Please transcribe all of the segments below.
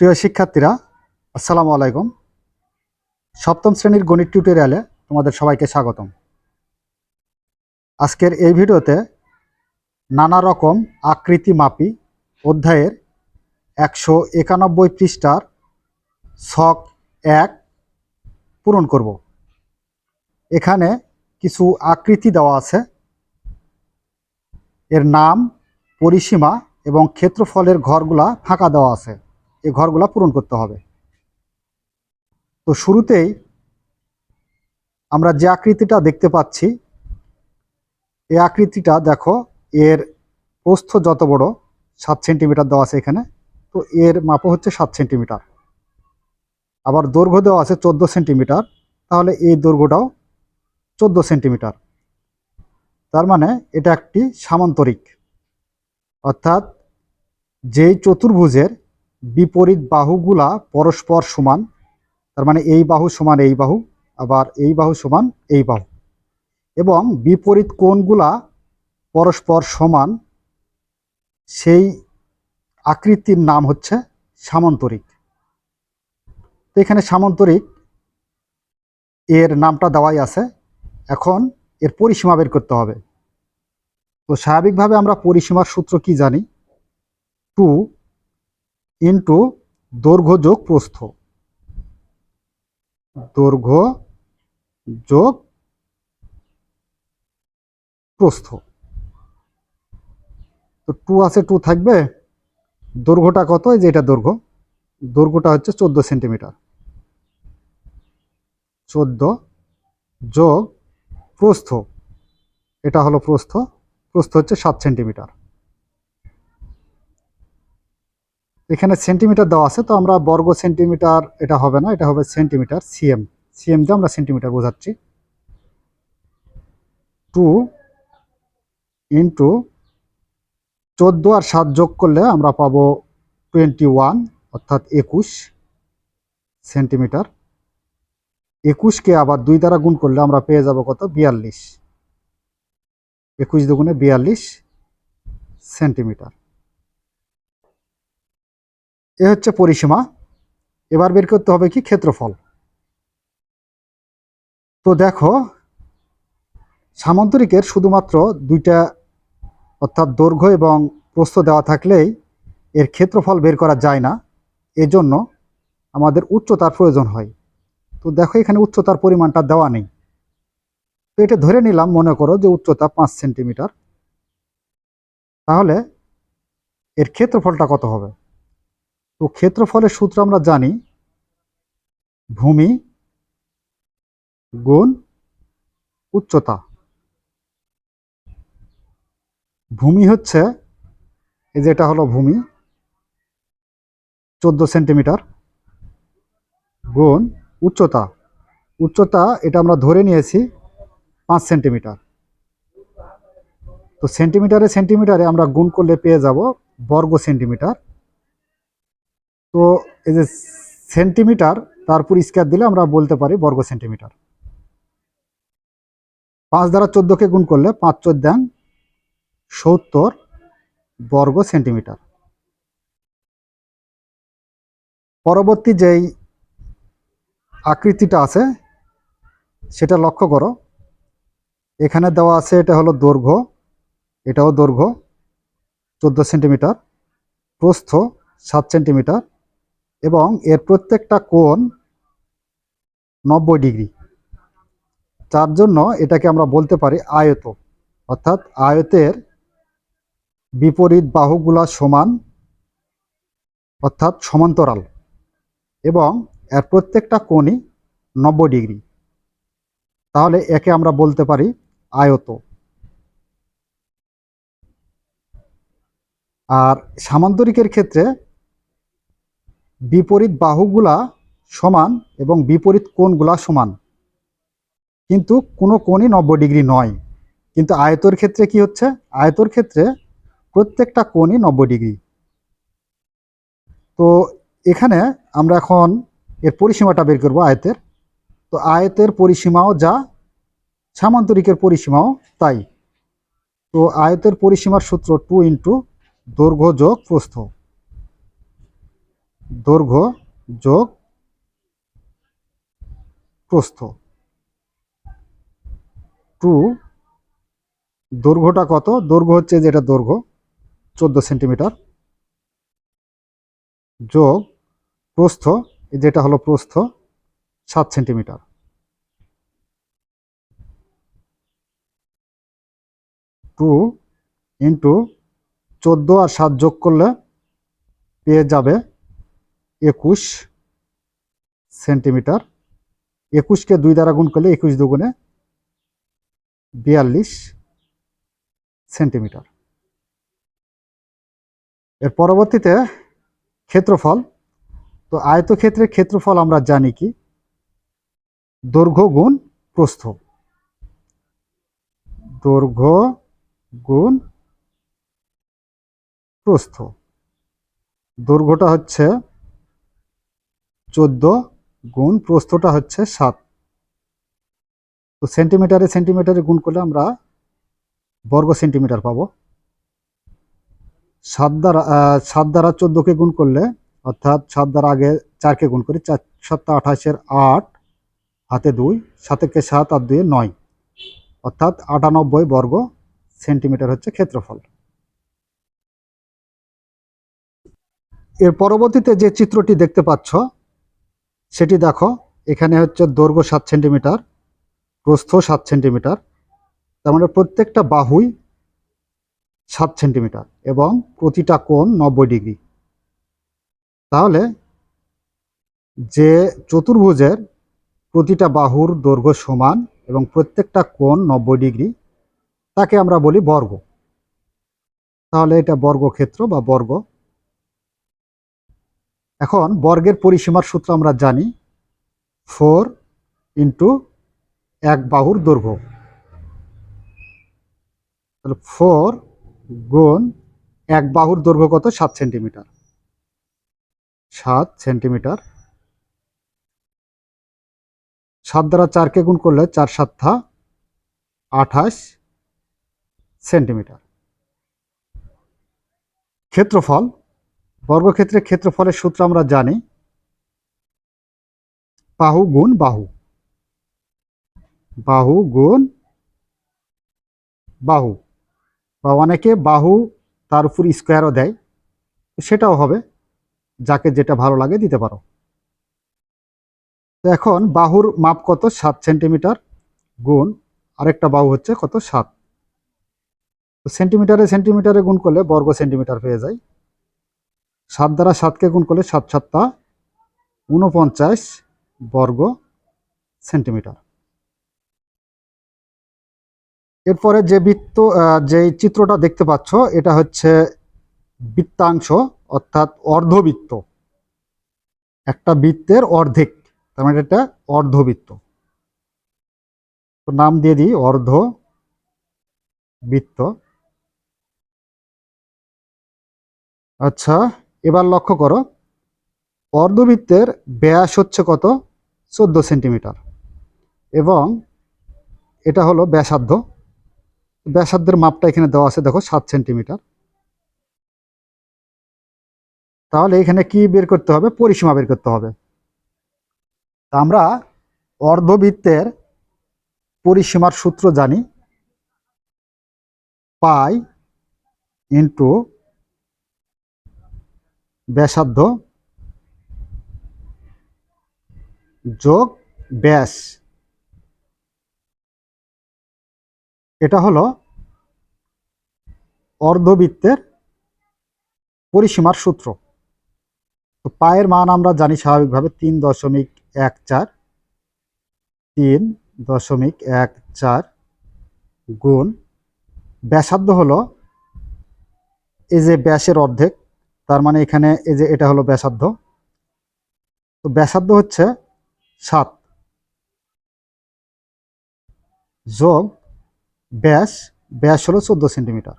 প্রিয় শিক্ষার্থীরা, আসসালামু আলাইকুম। সপ্তম শ্রেণির গণিত টিউটোরিয়ালে তোমাদের সবাইকে স্বাগতম। আজকের এই ভিডিওতে নানা রকম আকৃতি মাপি অধ্যায়ের একশো একানব্বই পৃষ্ঠার ছক এক পূরণ করব। এখানে কিছু আকৃতি দেওয়া আছে। এর নাম, পরিসীমা এবং ক্ষেত্রফলের ঘরগুলা ফাঁকা দেওয়া আছে। এই ঘরগুলা পূরণ করতে হবে। তো শুরুতেই আমরা যে আকৃতিটা দেখতে পাচ্ছি, এই আকৃতিটা দেখো, এর প্রস্থ যত বড়, সাত সেন্টিমিটার দেওয়া আছে এখানে, তো এর মাপও হচ্ছে সাত সেন্টিমিটার। আবার দৈর্ঘ্য দেওয়া আছে চোদ্দ সেন্টিমিটার, তাহলে এই দৈর্ঘ্যটাও চোদ্দ সেন্টিমিটার। তার মানে এটা একটি সামান্তরিক। অর্থাৎ যেই চতুর্ভুজের বিপরীত বাহুগুলা পরস্পর সমান, তার মানে এই বাহু সমান এই বাহু, আবার এই বাহু সমান এই বাহু। এবং বিপরীত কোণগুলা পরস্পর সমান, সেই আকৃতির নাম হচ্ছে সামান্তরিক। তো এখানে সামান্তরিক, এর নামটা দেওয়াই আছে। এখন এর পরিসীমা বের করতে হবে। তো স্বাভাবিকভাবে আমরা পরিসীমার সূত্র কি জানি? টু ইন্টু দৈর্ঘ্য যোগ প্রস্থ দৈর্ঘ্য যোগ প্রস্থ তো টু আছে টু থাকবে। দৈর্ঘ্যটা কত? এই যে এটা দৈর্ঘ্য। দৈর্ঘ্যটা হচ্ছে চোদ্দ সেন্টিমিটার। চোদ্দ যোগ প্রস্থ এটা হলো প্রস্থ। প্রস্থ হচ্ছে সাত সেন্টিমিটার। এখানে সেন্টিমিটার দেওয়া আছে, তো আমরা বর্গ সেন্টিমিটার এটা হবে না, এটা হবে সেন্টিমিটার সিএম সিএম দিয়ে আমরা সেন্টিমিটার বোঝাচ্ছি। টু ইন্টু চোদ্দ আর সাত যোগ করলে আমরা পাবো টোয়েন্টি ওয়ান অর্থাৎ একুশ সেন্টিমিটার একুশকে আবার দুই দ্বারা গুণ করলে আমরা পেয়ে যাব কত? বিয়াল্লিশ। একুশ দুগুণে বিয়াল্লিশ সেন্টিমিটার এ হচ্ছে পরিসীমা। এবার বের করতে হবে কি? ক্ষেত্রফল। তো দেখো, সামান্তরিকের শুধুমাত্র দুইটা অর্থাৎ দৈর্ঘ্য এবং প্রস্থ দেওয়া থাকলেই এর ক্ষেত্রফল বের করা যায় না। এজন্য আমাদের উচ্চতার প্রয়োজন হয়। তো দেখো, এখানে উচ্চতার পরিমাণটা দেওয়া নেই। তো এটা ধরে নিলাম, মনে করো যে উচ্চতা পাঁচ সেন্টিমিটার। তাহলে এর ক্ষেত্রফলটা কত হবে? তো ক্ষেত্রফলের সূত্র আমরা জানি, ভূমি গুণ উচ্চতা। ভূমি হচ্ছে, এই যেটা হলো ভূমি, চোদ্দ সেন্টিমিটার গুণ উচ্চতা। উচ্চতা এটা আমরা ধরে নিয়েছি পাঁচ সেন্টিমিটার। তো সেন্টিমিটারে সেন্টিমিটারে আমরা গুণ করলে পেয়ে যাব বর্গ সেন্টিমিটার। তো এই যে সেন্টিমিটার তারপর স্কোয়ার দিলে আমরা বলতে পারি বর্গ সেন্টিমিটার। পাঁচ দ্বারা চোদ্দোকে গুণ করলে পাঁচ চোদ্দাং সত্তর বর্গ সেন্টিমিটার। পরবর্তী যেই আকৃতিটা আছে, সেটা লক্ষ্য করো। এখানে দেওয়া আছে এটা হলো দৈর্ঘ্য, এটাও দৈর্ঘ্য, চোদ্দ সেন্টিমিটার, প্রস্থ সাত সেন্টিমিটার এবং এর প্রত্যেকটা কোণ নব্বই ডিগ্রি। যার জন্য এটাকে আমরা বলতে পারি আয়ত। অর্থাৎ আয়তের বিপরীত বাহুগুলা সমান, অর্থাৎ সমান্তরাল। এবং এর প্রত্যেকটা কোণই নব্বই ডিগ্রি। তাহলে একে আমরা বলতে পারি আয়ত। আর সামান্তরিকের ক্ষেত্রে বিপরীত বাহুগুলা সমান এবং বিপরীত কোণগুলা সমান। কিন্তু কোনো কোণই নব্বই ডিগ্রি নয়। কিন্তু আয়তর ক্ষেত্রে কি হচ্ছে? আয়তর ক্ষেত্রে প্রত্যেকটা কোণই নব্বই ডিগ্রি। তো এখানে আমরা এখন এর পরিসীমাটা বের করব আয়তের। তো আয়তের পরিসীমাও যা, সামান্তরিকের পরিসীমাও তাই। তো আয়তের পরিসীমার সূত্র টু ইন্টু দৈর্ঘ্য যোগ প্রস্থ। দৈর্ঘ্য যোগ প্রস্থ। টু, দৈর্ঘ্যটা কত? দৈর্ঘ্য হচ্ছে যেটা দৈর্ঘ্য, চোদ্দ সেন্টিমিটার। যোগ প্রস্থ যেটা হলো প্রস্থ, সাত সেন্টিমিটার। টু ইন্টু চোদ্দ আর সাত যোগ করলে পেয়ে যাবে একুশ সেন্টিমিটার। একুশকে দুই দ্বারা গুণ করলে একুশ দুগুণে বিয়াল্লিশ সেন্টিমিটার। এর পরবর্তীতে ক্ষেত্রফল। তো আয়তক্ষেত্রের ক্ষেত্রফল আমরা জানি কি? দৈর্ঘ্য গুণ প্রস্থ। দৈর্ঘ্য গুণ প্রস্থ। দৈর্ঘ্যটা হচ্ছে চোদ্দ গুণ প্রস্থটা হচ্ছে সাত। তো সেন্টিমিটারে সেন্টিমিটারে গুণ করলে আমরা বর্গ সেন্টিমিটার পাবো। সাত দ্বারা সাত দ্বারা চোদ্দোকে গুণ করলে, অর্থাৎ সাত দ্বারা আগে চারকে গুণ করি, চার সাতটা আঠাশের আট, হাতে দুই সাতেকে সাত আর দুয়ে নয়। অর্থাৎ আটানব্বই বর্গ সেন্টিমিটার হচ্ছে ক্ষেত্রফল। এর পরবর্তীতে যে চিত্রটি দেখতে পাচ্ছ সেটি দেখো, এখানে হচ্ছে দৈর্ঘ্য সাত সেন্টিমিটার, প্রস্থ সাত সেন্টিমিটার, তার মানে প্রত্যেকটা বাহুই সাত সেন্টিমিটার এবং প্রতিটা কোণ নব্বই ডিগ্রি। তাহলে যে চতুর্ভুজের প্রতিটা বাহুর দৈর্ঘ্য সমান এবং প্রত্যেকটা কোণ নব্বই ডিগ্রি, তাকে আমরা বলি বর্গ। তাহলে এটা বর্গক্ষেত্র বা বর্গ। এখন বর্গের পরিসীমার সূত্র আমরা জানি ফোর ইন্টু এক বাহুর দৈর্ঘ্য। তাহলে ফোর গুণ এক বাহুর দৈর্ঘ্য কত? সাত সেন্টিমিটার। সাত সেন্টিমিটার। সাত দ্বারা চারকে গুণ করলে চার সাতটা আঠাশ সেন্টিমিটার। ক্ষেত্রফল বর্গক্ষেত্রে ক্ষেত্রফলের সূত্র আমরা জানি। বাহু গুণ বাহু। বাহু গুণ বাহু। বা অনেকে বাহু তার উপর স্কোয়ারও দেয়। সেটাও হবে। যাকে যেটা ভালো লাগে দিতে পারো। তো এখন বাহুর মাপ কত? সাত সেন্টিমিটার গুণ আরেকটা বাহু হচ্ছে কত? সাত। সেন্টিমিটারে সেন্টিমিটারে গুণ করলে বর্গ সেন্টিমিটার পেয়ে যায়। সাত দ্বারা সাতকে গুণ করলে সাত সাতটা উনপঞ্চাশ বর্গ সেন্টিমিটার। এরপরে যে বৃত্ত যে চিত্রটা দেখতে পাচ্ছ, এটা হচ্ছে বৃত্তাংশ, অর্থাৎ অর্ধবৃত্ত। একটা বৃত্তের অর্ধেক, তার মানে এটা অর্ধবৃত্ত। তো নাম দিয়ে দিই অর্ধ বৃত্ত আচ্ছা এবার লক্ষ্য করো, অর্ধবৃত্তের ব্যাস হচ্ছে কত? চোদ্দ সেন্টিমিটার। এবং এটা হলো ব্যাসার্ধ। ব্যাসার্ধের মাপটা এখানে দেওয়া আছে, দেখো, সাত সেন্টিমিটার। তাহলে এখানে কি বের করতে হবে? পরিসীমা বের করতে হবে। আমরা অর্ধবৃত্তের পরিসীমার সূত্র জানি, পাই ইন্টু ব্যাসার্ধ যোগ ব্যাস। এটা হলো অর্ধবৃত্তের পরিসীমার সূত্র। তো পায়ের মান আমরা জানি স্বাভাবিকভাবে তিন দশমিক এক চার। তিন দশমিক এক চার গুণ ব্যাসার্ধ হলো এই যে ব্যাসের অর্ধেক তার মানে এখানে এই যে এটা হলো ব্যাসার্ধ। তো ব্যাসার্ধ হচ্ছে সাত। যোগ ব্যাস ব্যাস হলো চোদ্দ সেন্টিমিটার।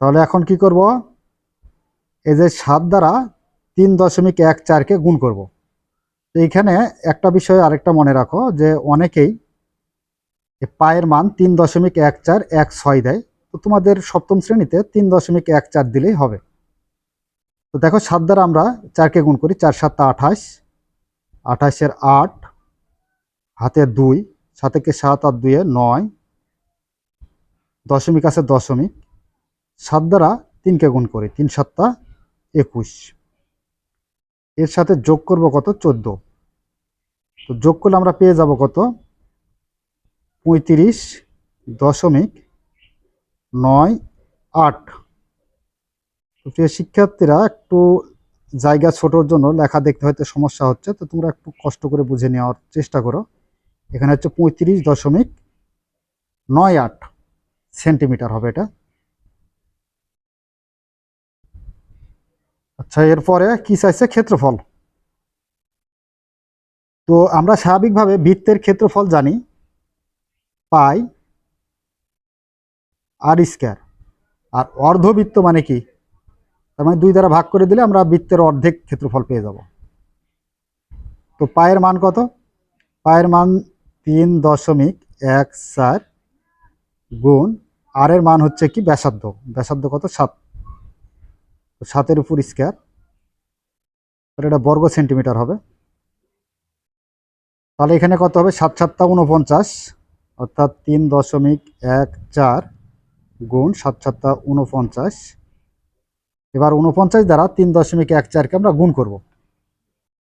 তাহলে এখন কি করব? এই যে সাত দ্বারা তিন দশমিক এক চারকে গুণ করব। এইখানে একটা বিষয় আরেকটা মনে রাখো যে অনেকেই পায়ের মান তিন দশমিক এক চার এক ছয় দেয়। তো তোমাদের সপ্তম শ্রেণীতে তিন দশমিক এক চার দিলেই হবে। তো দেখো, সাত দ্বারা আমরা চারকে গুণ করি, চার সাতটা আঠাশ, আঠাশের আট হাতে দুই, সাতেকে সাত আর দুইয়ে নয়, দশমিক আছে দশমিক। সাত দ্বারা তিনকে গুণ করি, তিন সাতটা একুশ। এর সাথে যোগ করব কত? চোদ্দ। তো যোগ করলে আমরা পেয়ে যাব কত? পঁয়ত্রিশ দশমিক নয় আট। প্রিয় শিক্ষার্থীরা, একটু জায়গা ছোটোর জন্য লেখা দেখতে হয়তো সমস্যা হচ্ছে, তো তোমরা একটু কষ্ট করে বুঝে নেওয়ার চেষ্টা করো। এখানে হচ্ছে পঁয়ত্রিশ দশমিক নয় আট সেন্টিমিটার হবে এটা। আচ্ছা এরপরে কি চাইছে? ক্ষেত্রফল। তো আমরা স্বাভাবিকভাবে বৃত্তের ক্ষেত্রফল জানি পাই আর স্কোয়ার আর অর্ধবৃত্ত মানে কি? তার মানে দুই দ্বারা ভাগ করে দিলে আমরা বৃত্তের অর্ধেক ক্ষেত্রফল পেয়ে যাব। তো পায়ের মান কত? পায়ের মান তিন দশমিক এক চার গুণ আর এর মান হচ্ছে কি? ব্যাসার্ধ। ব্যাসার্ধ কত? সাত। সাতের উপর স্কোয়ার তাহলে এটা বর্গ সেন্টিমিটার হবে। তাহলে এখানে কত হবে? সাত সাতটা উনপঞ্চাশ। অর্থাৎ তিন দশমিক এক চার গুণ সাত সাতটা উনপঞ্চাশ এবার উনপঞ্চাশ দ্বারা তিন দশমিক এক চারকে আমরা গুণ করব।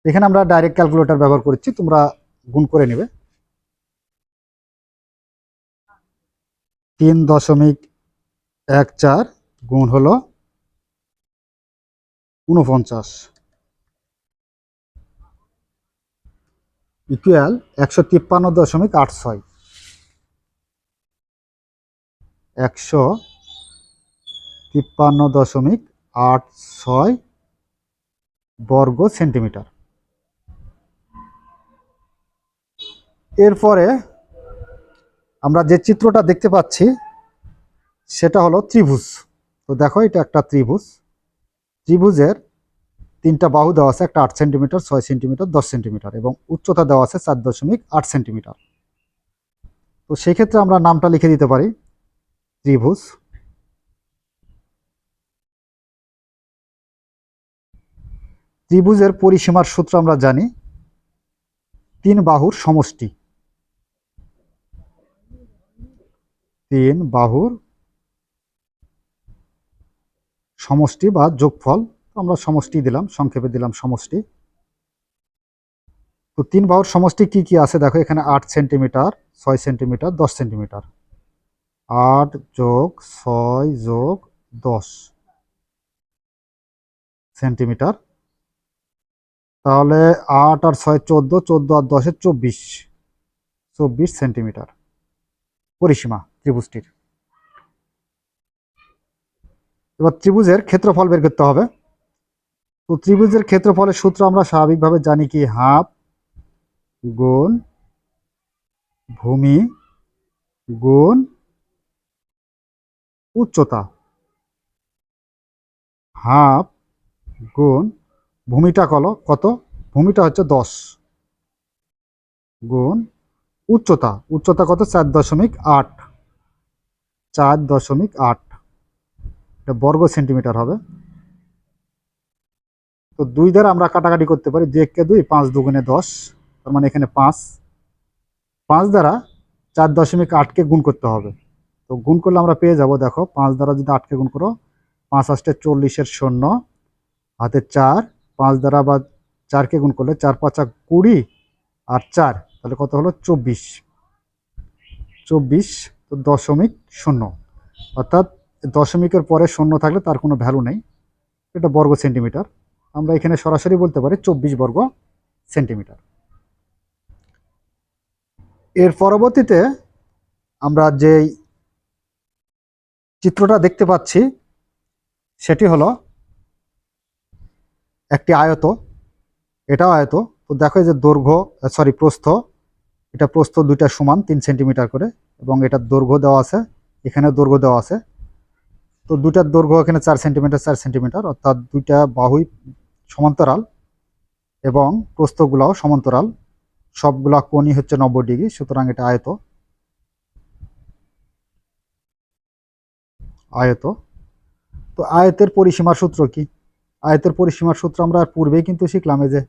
এখানে আমরা ডাইরেক্ট ক্যালকুলেটর ব্যবহার করছি, তোমরা গুণ করে নেবে। তিন দশমিক এক চার গুণ হলো উনপঞ্চাশ ইকুয়াল একশো তিপ্পান্ন দশমিক আট ছয়। একশো তিপ্পান্ন দশমিক আট ছয় বর্গ সেন্টিমিটার। এরপরে আমরা যে চিত্রটা দেখতে পাচ্ছি, সেটা হলো ত্রিভুজ। তো দেখো, এটা একটা ত্রিভুজ। ত্রিভুজের তিনটা বাহু দেওয়া আছে, একটা আট সেন্টিমিটার, ছয় সেন্টিমিটার, দশ সেন্টিমিটার এবং উচ্চতা দেওয়া আছে চার দশমিক আট সেন্টিমিটার। তো সেক্ষেত্রে আমরা নামটা লিখে দিতে পারি। ত্রিভুজ। ত্রিভুজের পরিসীমার সূত্র আমরা জানি, তিন বাহুর সমষ্টি। তিন বাহুর সমষ্টি বা যোগফল, আমরা সমষ্টি দিলাম, সংক্ষেপে দিলাম সমষ্টি। তো তিন বাহুর সমষ্টি কি কি আছে? দেখো, এখানে আট সেন্টিমিটার, ছয় সেন্টিমিটার, দশ সেন্টিমিটার। আট যোগ ছয় যোগ দশ সেন্টিমিটার। তাহলে আট আর ছয় চোদ্দ চোদ্দ আর দশে চব্বিশ। চব্বিশ সেন্টিমিটার। পরিসীমা ত্রিভুজটির। এবার ত্রিভুজের ক্ষেত্রফল বের করতে হবে। তো ত্রিভুজের ক্ষেত্রফলের সূত্র আমরা স্বাভাবিকভাবে জানি কি? হাফ গুণ ভূমি গুণ উচ্চতা। হাফ গুণ ভূমিটা কল কত? ভূমিটা হচ্ছে দশ। গুণ উচ্চতা। উচ্চতা কত? চার দশমিক আট। চার দশমিক আট। বর্গ সেন্টিমিটার হবে। তো দুই দ্বারা আমরা কাটাকাটি করতে পারি দুই এককে দুই, পাঁচ দুগুণে দশ। তার মানে এখানে পাঁচ। পাঁচ দ্বারা চার দশমিক আটকে গুণ করতে হবে। তো গুণ করলে আমরা পেয়ে যাব, দেখো, পাঁচ দ্বারা যদি আটকে গুণ করো, পাঁচ আষ্টে চল্লিশের শূন্য, হাতে চার, পাঁচ দ্বারা বা চারকে গুণ করলে চার পাঁচা কুড়ি আর চার, তাহলে কত হলো? চব্বিশ। চব্বিশ, তো দশমিক শূন্য। অর্থাৎ দশমিকের পরে শূন্য থাকলে তার কোনো ভ্যালু নেই। এটা বর্গ সেন্টিমিটার। আমরা এখানে সরাসরি বলতে পারি চব্বিশ বর্গ সেন্টিমিটার। এর পরবর্তীতে আমরা যেই চিত্রটা দেখতে পাচ্ছি, সেটি হলো একটি আয়ত। এটাও আয়ত। তো দেখো যে দৈর্ঘ্য সরি প্রস্থ। এটা প্রস্থ দুইটা সমান তিন সেন্টিমিটার করে, এবং এটার দৈর্ঘ্য দেওয়া আছে এখানে দৈর্ঘ্য দেওয়া আছে। তো দুটার দৈর্ঘ্য এখানে চার সেন্টিমিটার চার সেন্টিমিটার, অর্থাৎ দুইটা বাহুই সমান্তরাল, এবং প্রস্থগুলাও সমান্তরাল। সবগুলা কোণই হচ্ছে নব্বই ডিগ্রি, সুতরাং এটা আয়ত। আয়ত। তো আয়তের পরিসীমার সূত্র কি? আয়তের পরিসীমার সূত্র আমরা পূর্বেই কিন্তু শিখলাম যে,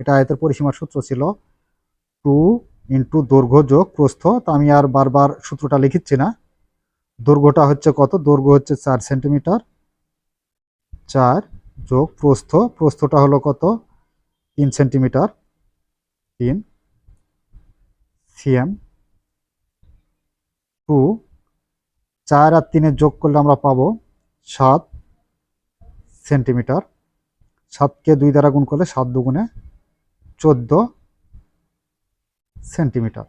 এটা আয়তের পরিসীমার সূত্র ছিল। টু ইন্টু দৈর্ঘ্য যোগ প্রস্থ, তো আমি আর বারবার সূত্রটা লিখিচ্ছি না। দৈর্ঘ্যটা হচ্ছে কত? দৈর্ঘ্য হচ্ছে চার সেন্টিমিটার। চার যোগ প্রস্থ, প্রস্থটা হলো কত? তিন সেন্টিমিটার। তিন সিএম। টু চার আর তিনের যোগ করলে আমরা পাবো সাত সেন্টিমিটার। সাতকে দুই দ্বারা গুণ করলে সাত দুগুণে চোদ্দ সেন্টিমিটার।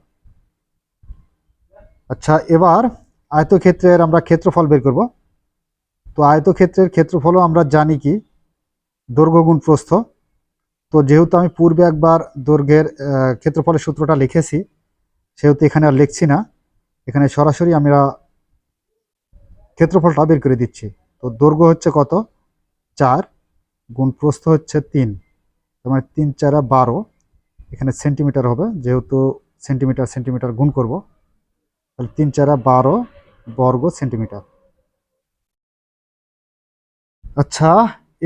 আচ্ছা এবার আয়তক্ষেত্রের আমরা ক্ষেত্রফল বের করব। তো আয়তক্ষেত্রের ক্ষেত্রফলও আমরা জানি কি? দৈর্ঘ্য গুণ প্রস্থ। তো যেহেতু আমি পূর্বে একবার দৈর্ঘ্যের ক্ষেত্রফলের সূত্রটা লিখেছি, সেহেতু এখানে আর লিখছি না। এখানে সরাসরি আমরা ক্ষেত্রফলটা বের করে দিচ্ছি। তো দৈর্ঘ্য হচ্ছে কত? চার গুণ প্রস্থ হচ্ছে তিন। তার মানে তিন চারা বারো। এখানে সেন্টিমিটার হবে, যেহেতু সেন্টিমিটার সেন্টিমিটার গুণ করব। তাহলে তিন চারা বারো বর্গ সেন্টিমিটার আচ্ছা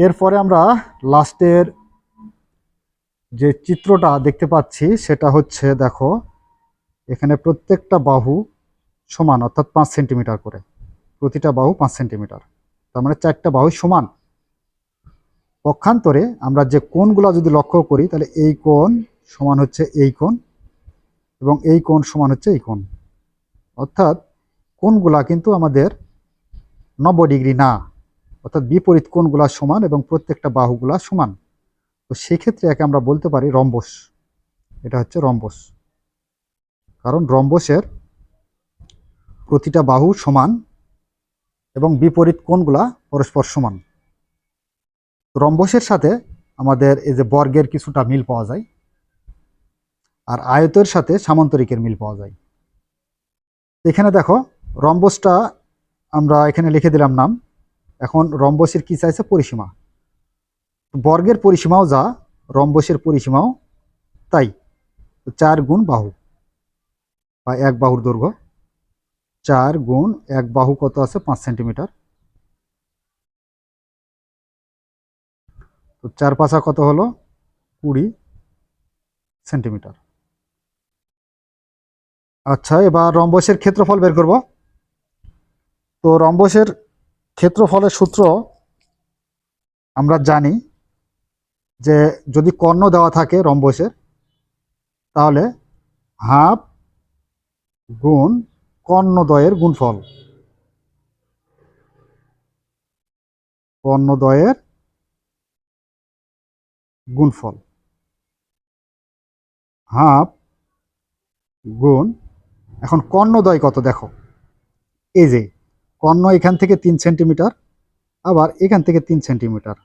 এরপরে আমরা লাস্টের যে চিত্রটা দেখতে পাচ্ছি, সেটা হচ্ছে দেখো, এখানে প্রত্যেকটা বাহু সমান, অর্থাৎ পাঁচ সেন্টিমিটার করে। প্রতিটা বাহু পাঁচ সেন্টিমিটার। তার মানে চারটা বাহু সমান। পক্ষান্তরে আমরা যে কোণগুলো যদি লক্ষ্য করি, তাহলে এই কোণ সমান হচ্ছে এই কোণ এবং এই কোণ সমান হচ্ছে এই কোণ। অর্থাৎ কোণগুলা কিন্তু আমাদের নব্বই ডিগ্রি না, অর্থাৎ বিপরীত কোণগুলা সমান এবং প্রত্যেকটা বাহুগুলা সমান। তো সেক্ষেত্রে একে আমরা বলতে পারি রম্বস। এটা হচ্ছে রম্বস। কারণ রম্বসের প্রতিটা বাহু সমান এবং বিপরীত কোণগুলা পরস্পর সমান। রম্বসের সাথে আমাদের এই যে বর্গের কিছুটা মিল পাওয়া যায়, আর আয়তের সাথে সামান্তরিকের মিল পাওয়া যায়। এখানে দেখো, রম্বসটা আমরা এখানে লিখে দিলাম নাম। এখন রম্বসের কি চাইছে? পরিসীমা। বর্গের পরিসীমাও যা, রম্বসের পরিসীমাও তাই। চার গুণ বাহু বা এক বাহুর দৈর্ঘ্য। চার গুণ এক বাহু কত আছে? পাঁচ সেন্টিমিটার। তো চার পাশা কত হলো? কুড়ি সেন্টিমিটার। আচ্ছা এবার রম্বসের ক্ষেত্রফল বের করব। তো রম্বসের ক্ষেত্রফলের সূত্র আমরা জানি যে যদি কর্ণ দেওয়া থাকে রম্বসের, তাহলে হাফ গুণ কর্ণদ্বয়ের গুণফল। কর্ণদ্বয়ের গুণফল। হাফ গুণ, এখন কর্ণদ্বয় কত দেখো? এই যে, কর্ণ এখান থেকে তিন সেন্টিমিটার, আবার এখান থেকে তিন সেন্টিমিটার।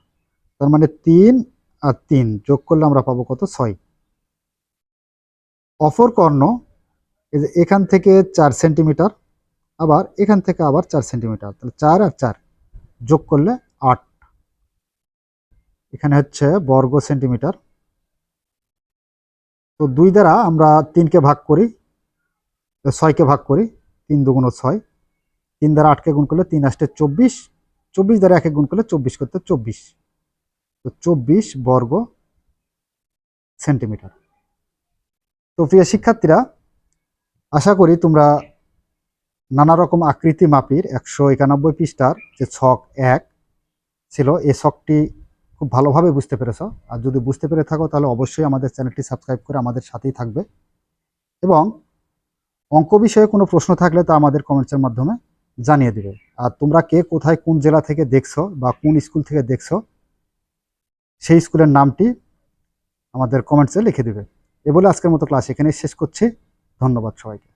তার মানে তিন আর তিন যোগ করলে আমরা পাবো কত? ছয়। অপর কর্ণ এই যে এখান থেকে চার সেন্টিমিটার, আবার এখান থেকে আবার চার সেন্টিমিটার। তাহলে চার আর চার যোগ করলে আট। এখানে হচ্ছে বর্গ সেন্টিমিটার। তো দুই দ্বারা আমরা তিনকে ভাগ করি ছয়কে ভাগ করি, তিন দুগুণ ছয়। তিন দ্বারা আটকে গুণ করলে তিন আসতে চব্বিশ। চব্বিশ দ্বারা একে গুণ করলে চব্বিশ করতে চব্বিশ। তো চব্বিশ বর্গ সেন্টিমিটার। তো প্রিয় শিক্ষার্থীরা আশা করি তোমরা নানা রকম আকৃতি মাপির একশো একানব্বই পৃষ্ঠার যে ছক এক ছিল এই ছকটি খুব ভালোভাবে বুঝতে পেরেছ। আর যদি বুঝতে পেরে থাকো, তাহলে অবশ্যই আমাদের চ্যানেলটি সাবস্ক্রাইব করে আমাদের সাথেই থাকবে। এবং অঙ্ক বিষয়ে কোনো প্রশ্ন থাকলে তা আমাদের কমেন্টসের মাধ্যমে জানিয়ে দেবে। আর তোমরা কে কোথায় কোন জেলা থেকে দেখছ বা কোন স্কুল থেকে দেখছ, সেই স্কুলের নামটি আমাদের কমেন্টসে লিখে দেবে। এ বলে আজকের মতো ক্লাস এখানেই শেষ করছি। ধন্যবাদ সবাইকে।